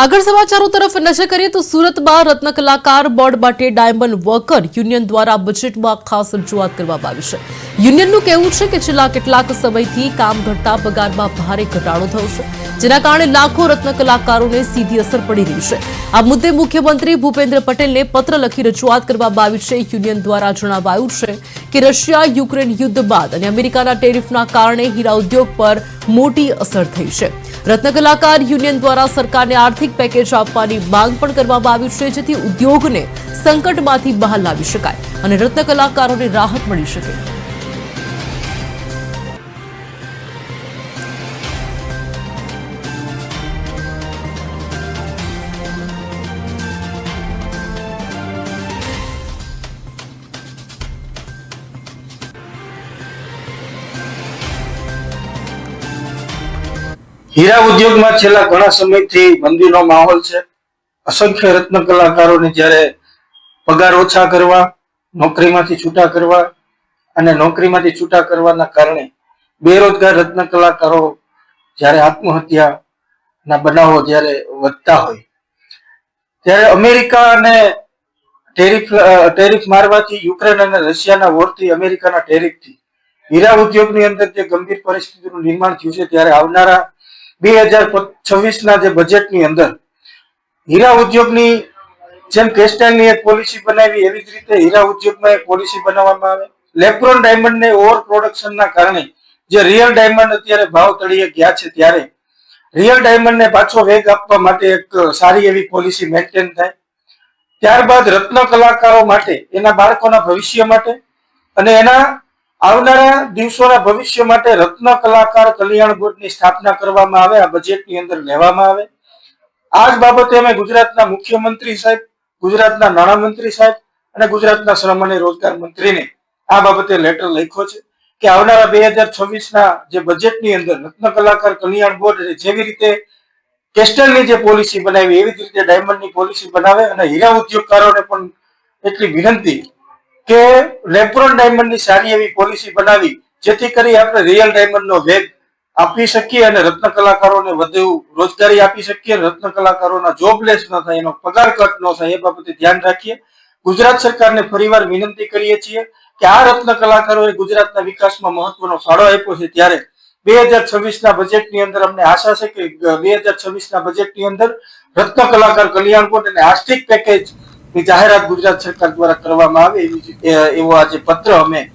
આગળ સમાચારો તરફ નજર કરીએ તો સુરતમાં રત્ન કલાકાર બોર્ડ માટે ડાયમંડ વર્કર યુનિયન દ્વારા બજેટમાં ખાસ રજૂઆત કરવામાં આવી છે. યુનિયનનું કહેવું છે કે છેલ્લા કેટલાક સમયથી કામ ઘટતા પગારમાં ભારે ઘટાડો થયો છે, જેના કારણે લાખો રત્ન કલાકારોને સીધી અસર પડી રહી છે. આ મુદ્દે મુખ્યમંત્રી ભૂપેન્દ્ર પટેલને પત્ર લખી રજૂઆત કરવામાં આવી છે. યુનિયન દ્વારા જણાવાયું છે કે રશિયા યુક્રેન યુદ્ધ બાદ અને અમેરિકાના ટેરિફના કારણે હીરા ઉદ્યોગ પર મોટી અસર થઈ છે. રત્ન કલાકાર યુનિયન દ્વારા સરકારને આર્થિક પેકેજ આપવાની માંગ પણ કરવામાં આવી છે, જેથી ઉદ્યોગને સંકટમાંથી બહાર લાવી શકાય અને રત્ન કલાકારોને રાહત મળી શકે. હીરા ઉદ્યોગમાં છેલ્લા ઘણા સમયથી મંદીનો માહોલ છે. અસંખ્ય રત્ન કલાકારોને જ્યારે પગાર ઓછા કરવા, નોકરીમાંથી છૂટા કરવા અને નોકરીમાંથી છૂટા કરવાના કારણે બેરોજગાર રત્ન કલાકારો જ્યારે આત્મહત્યાના બનાવો જ્યારે વધતા હોય, ત્યારે અમેરિકા અને ટેરિફ ટેરિફ મારવાથી યુક્રેન અને રશિયાના વોરથી અમેરિકાના ટેરિફથી હીરા ઉદ્યોગની અંદર જે ગંભીર પરિસ્થિતિનું નિર્માણ થયું છે, ત્યારે આવનારા બે હજાર છવ્વીસ ના જે બજેટની અંદર હીરા ઉદ્યોગની જેમ કેસ્ટાઇલની એક પોલિસી બનાવી, એવી જ રીતે હીરા ઉદ્યોગમાં એક પોલિસી બનાવવામાં આવે. લેપ્રોન ડાયમંડ ને ઓવર પ્રોડક્શનના કારણે જે રિયલ ડાયમંડ અત્યારે ભાવ તળિયે ગયા છે ત્યારે રિયલ ડાયમંડ ને પાછો વેગ આપવા માટે એક સારી એવી પોલિસી મેન્ટેન થાય. ત્યારબાદ રત્ન કલાકારો માટે, એના બાળકોના ભવિષ્ય માટે અને એના આવનારા દિવસોના ભવિષ્ય માટે રત્ન કલાકાર કલ્યાણ બોર્ડની સ્થાપના કરવામાં આવે, આ બજેટની અંદર લેવામાં આવે. આ જ બાબતે અમે ગુજરાતના મુખ્યમંત્રી સાહેબ, ગુજરાતના નાણામંત્રી સાહેબ અને ગુજરાતના શ્રમ અને રોજગાર મંત્રીને આ બાબતે લેટર લખ્યો છે કે આવનારા બે હજાર છવ્વીસ ના જે બજેટની અંદર રત્ન કલાકાર કલ્યાણ બોર્ડ જેવી રીતે કેસ્ટલની જે પોલિસી બનાવી, એવી જ રીતે ડાયમંડની પોલિસી બનાવે અને હીરા ઉદ્યોગકારોને પણ એટલી વિનંતી કે લેપ્રોન ડાયમંડની સારી એવી પોલિસી બનાવી, જેથી કરી આપણે રિયલ ડાયમંડનો વેગ આપી શકીએ અને રત્ન કલાકારોને વધુ રોજગારી આપી શકીએ રત્ન કલાકારોના જોબલેસ ન થાય, એનો પગાર કટ ન થાય, એ બાબતે ધ્યાન રાખીએ. ગુજરાત સરકારને ફરીવાર વિનંતી કરીએ છીએ કે આ રત્ન કલાકારોએ ગુજરાતના વિકાસમાં મહત્વનો ફાળો આપ્યો છે ત્યારે બે હજાર છવ્વીસના બજેટની અંદર અમને આશા છે કે બે હજાર છવ્વીસના બજેટની અંદર રત્ન કલાકાર કલ્યાણ કોટ અને આર્થિક પેકેજ જાહેરાત ગુજરાત સરકાર દ્વારા કરવામાં આવે એવી એવો આજે પત્ર અમે